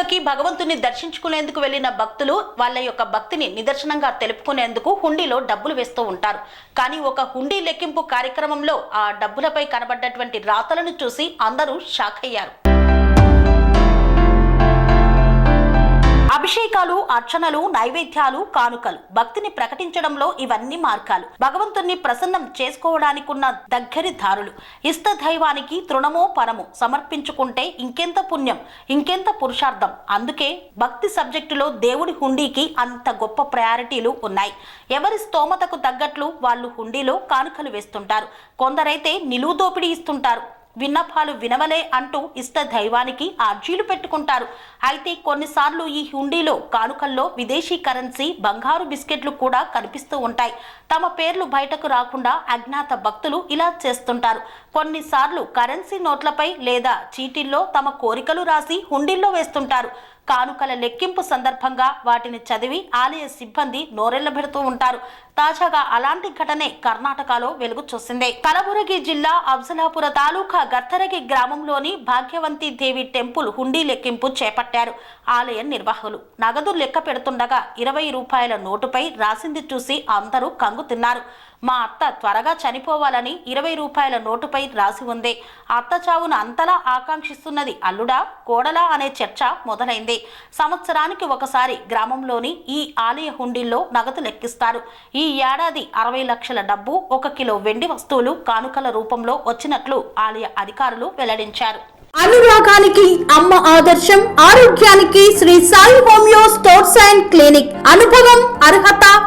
గుడిలోకి భగవంతుని దర్శించుకునేందుకు వెళ్ళిన భక్తులు వాళ్ళ యొక్క భక్తిని నిదర్శనంగా తెలుపుకునేందుకు హుండీలో డబ్బులు వేస్తూ ఉంటారు. కానీ ఒక హుండీ లెక్కింపు కార్యక్రమంలో ఆ డబ్బులపై కనబడ్డటువంటి రాతలను చూసి అందరూ షాక్ అయ్యారు. అభిషేకాలు అర్చనలు నైవేద్యాలు కానుకలు. భక్తిని ప్రకటించడంలో ఇవన్నీ మార్గాలు. భగవంతుణ్ణి ప్రసన్నం చేసుకోవడానికున్న దగ్గరి దారులు. ఇష్ట దైవానికి తృణమో పరము సమర్పించుకుంటే ఇంకెంత పుణ్యం ఇంకెంత పురుషార్థం. అందుకే భక్తి సబ్జెక్టులో దేవుడి హుండీకి అంత గొప్ప ప్రయారిటీలు ఉన్నాయి. ఎవరి స్తోమతకు తగ్గట్లు వాళ్ళు హుండీలో కానుకలు వేస్తుంటారు. కొందరైతే నిలువు దోపిడీ ఇస్తుంటారు. విన్నపాలు వినవలే అంటూ ఇష్ట దైవానికి అర్జీలు పెట్టుకుంటారు. అయితే కొన్నిసార్లు ఈ హుండీలో కానుకల్లో విదేశీ కరెన్సీ బంగారు బిస్కెట్లు కూడా కనిపిస్తూ ఉంటాయి. తమ పేర్లు బయటకు రాకుండా అజ్ఞాత భక్తులు ఇలా చేస్తుంటారు. కొన్నిసార్లు కరెన్సీ నోట్లపై లేదా చీటీల్లో తమ కోరికలు రాసి హుండీల్లో వేస్తుంటారు. కానుకల లెక్కింపు సందర్భంగా వాటిని చదివి ఆలయ సిబ్బంది నోరెళ్ళబెడుతూ ఉంటారు. తాజాగా అలాంటి ఘటనే కర్ణాటకలో వెలుగు చూసింది. కలబురగి జిల్లా అఫ్జలాపుర తాలూకా గర్తరగి గ్రామంలోని భాగ్యవంతి దేవి టెంపుల్ హుండీ లెక్కింపు చేపట్టారు. ఆలయ నిర్వాహకులు నగదు లెక్క పెడుతుండగా ఇరవై రూపాయల నోటుపై రాసింది చూసి అందరూ కంగు తిన్నారు మా అత్త త్వరగా చనిపోవాలని ఇరవై రూపాయల నోటుపై రాసి ఉంది. అత్త చావును అంతలా ఆకాంక్షిస్తున్నది అల్లుడా కోడలా అనే చర్చ మొదలైంది. సంవత్సరానికి ఒకసారి గ్రామంలోని ఈ ఆలయ హుండీల్లో నగదు లెక్కిస్తారు. ఈ ఏడాది అరవై లక్షల డబ్బు ఒక కిలో వెండి వస్తువులు కానుకల రూపంలో వచ్చినట్లు ఆలయ అధికారులు వెల్లడించారు. అనురాగానికి అమ్మ ఆదర్శం ఆరోగ్యానికి Sri Sai homeo stores and clinic అనుభవం అర్హత